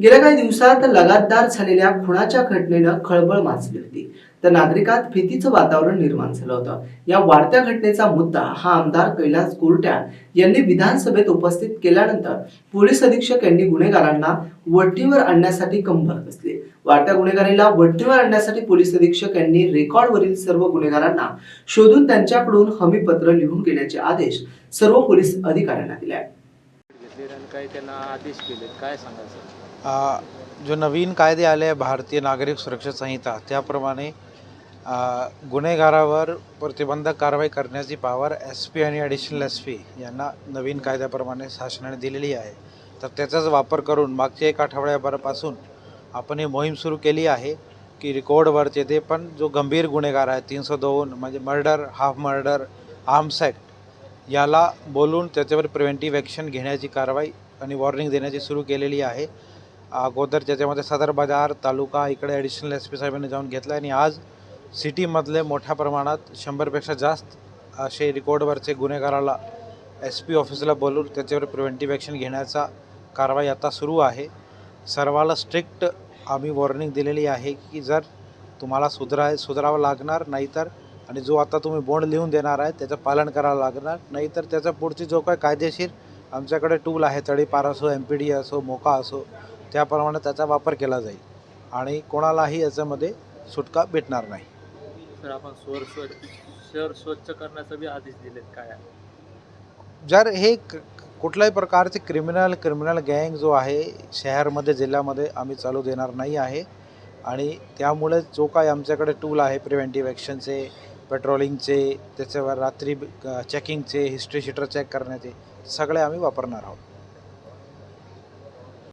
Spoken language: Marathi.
गेल्या काही दिवसात लगातार झालेल्या खुणाच्या घटनेनं खळबळ माजली होती. तर नागरिकात भीतीचं वातावरण निर्माण झालं होतं. या वाढत्या घटनेचा मुद्दा हा आमदार कैलास कोरट्या यांनी विधानसभेत उपस्थित केल्यानंतर पोलीस अधीक्षक यांनी गुन्हेगारांना वटीवर आणण्यासाठी कंबर कसली वाढत्या गुन्हेगारीला वटीवर आणण्यासाठी पोलीस अधीक्षक यांनी रेकॉर्डवरील सर्व गुन्हेगारांना शोधून त्यांच्याकडून हमीपत्र लिहून घेण्याचे आदेश सर्व पोलीस अधिकाऱ्यांना दिले काय त्यांना आदेश केले काय सांगायचं जो नवीन कायदे आले आहे भारतीय नागरिक सुरक्षा संहिता त्याप्रमाणे गुन्हेगारावर प्रतिबंधक कारवाई करण्याची पावर एस पी आणि ॲडिशनल एस पी यांना नवीन कायद्याप्रमाणे शासनाने दिलेली आहे. तर त्याचाच वापर करून मागच्या एक आठवड्याभरापासून आपण ही मोहीम सुरू केली आहे की रेकॉर्डवरचे ते पण जो गंभीर गुन्हेगार आहे तीनशे दोन म्हणजे murder half murder arms act याला बोलून त्याच्यावर प्रिव्हेंटिव्ह ॲक्शन घेण्याची कारवाई आणि वॉर्निंग देण्याची सुरू केलेली आहे. अगोदर ज्याच्यामध्ये सदर बाजार तालुका इकडे ॲडिशनल एस पी साहेबांनी जाऊन घेतला आणि आज सिटीमधले मोठ्या प्रमाणात शंभरपेक्षा जास्त असे रिकॉर्डवरचे गुन्हेगाराला एस पी ऑफिसला बोलून त्याच्यावर प्रिव्हेंटिव्ह ॲक्शन घेण्याचा कारवाई आता सुरू आहे. सर्वाला स्ट्रिक्ट आम्ही वॉर्निंग दिलेली आहे की जर तुम्हाला सुधराय सुधारावं लागणार नाहीतर आणि जो आता तुम्ही बोंड लिहून देणार आहे त्याचं पालन करावं लागणार नाहीतर त्याचा पुढची जो काय कायदेशीर आमच्याकडे टूल आहे तडीपार असो एम पी डी असो मोका असो त्याप्रमाणे त्याचा वापर केला जाईल. आणि कोणालाही याच्यामध्ये सुटका भेटणार नाही. सर आपण स्वर स्वच्छ शहर स्वच्छ करण्याचा बी आदेश दिलेत. काय जर हे क- कुठल्याही प्रकारचे क्रिमिनल क्रिमिनल गँग जो आहे शहरमध्ये जिल्ह्यामध्ये आम्ही चालू देणार नाही आहे. आणि त्यामुळे जो काय आमच्याकडे टूल आहे प्रिव्हेंटिव्ह ॲक्शनचे पेट्रोलिंगचे त्याच्यावर रात्री चेकिंगचे हिस्ट्री शीटर चेक करण्याचे सगळे आम्ही वापरणार आहोत.